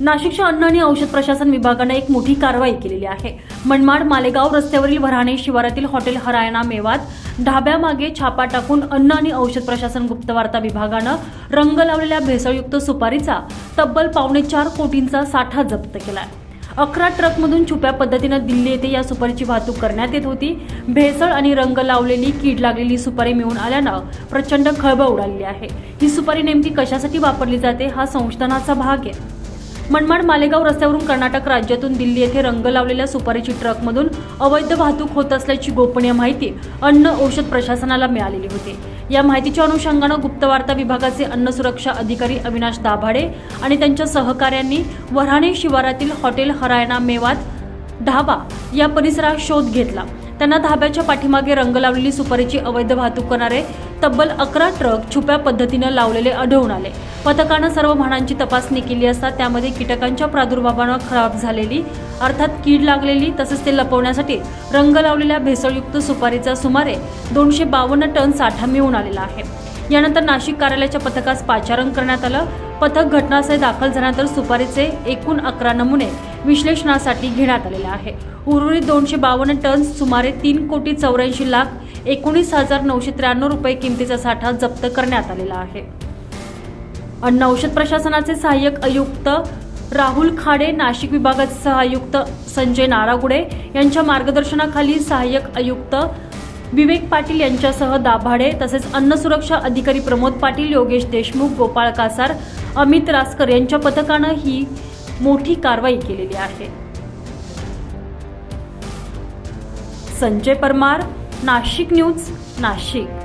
नाशिकच्या अन्न आणि औषध प्रशासन विभागानं एक मोठी कारवाई केलेली आहे. मनमाड मालेगाव रस्त्यावरील वराणे शिवारातील हॉटेल हरायणा मेवात ढाब्यामागे छापा टाकून अन्न आणि औषध प्रशासन गुप्तवार्ता विभागानं रंग लावलेल्या भेसळयुक्त सुपारीचा तब्बल पावणे चार कोटींचा साठा जप्त केला अकरा ट्रकमधून छुप्या पद्धतीनं दिल्ली येथे या सुपारीची वाहतूक करण्यात येत होती. भेसळ आणि रंग लावलेली कीड लागलेली सुपारी मिळून आल्यानं प्रचंड खळबळ उडालेली आहे. ही सुपारी नेमकी कशासाठी वापरली जाते? हा संशोधनाचा भाग आहे. मनमाड मालेगाव रस्त्यावरून कर्नाटक राज्यातून दिल्ली येथे रंग लावलेल्या सुपारीची ट्रकमधून अवैध वाहतूक होत असल्याची गोपनीय माहिती अन्न औषध प्रशासनाला मिळालेली होती. या माहितीच्या अनुषंगानं गुप्तवार्ता विभागाचे अन्न सुरक्षा अधिकारी अविनाश दाभाडे आणि त्यांच्या सहकाऱ्यांनी वऱ्हाणे शिवारातील हॉटेल हरायणा मेवात ढाबा या परिसरात शोध घेतला. त्यांना धाब्याच्या पाठीमागे रंग लावलेली सुपारीची अवैध वाहतूक करणारे तब्बल अकरा ट्रक छुप्या पद्धतीनं लावलेले आढळून आले. पथकानं सर्व वाहनांची तपासणी केली असता त्यामध्ये कीटकांच्या प्रादुर्भावानं खराब झालेली अर्थात कीड लागलेली तसेच ते लपवण्यासाठी रंग लावलेल्या भेसळयुक्त सुपारीचा सुमारे दोनशे बावन्न टन साठा मिळून आलेला आहे. यानंतर नाशिक कार्यालयाच्या पथकास पाचारण करण्यात आलं. पथक घटनास्थळी दाखल झाल्यानंतर सुपारीचे एकूण अकरा नमुने विश्लेषणासाठी घेण्यात आलेले आहे. उर्वरित दोनशे बावन्न टन सुमारे तीन कोटी चौऱ्याऐंशी लाख एकोणीस हजार नऊशे त्र्याण्णव रुपये किमतीचा साठा जप्त करण्यात आलेला आहे. अन्न औषध प्रशासनाचे सहाय्यक आयुक्त राहुल खाडे नाशिक विभागाचे सहायुक्त संजय नारागुडे यांच्या मार्गदर्शनाखाली सहाय्यक आयुक्त विवेक पाटील यांच्यासह दाभाडे तसेच अन्न सुरक्षा अधिकारी प्रमोद पाटील योगेश देशमुख गोपाळ कासार अमित रासकर यांच्या पथकानं ही मोठी कारवाई केलेली आहे. संजय परमार नाशिक न्यूज नाशिक.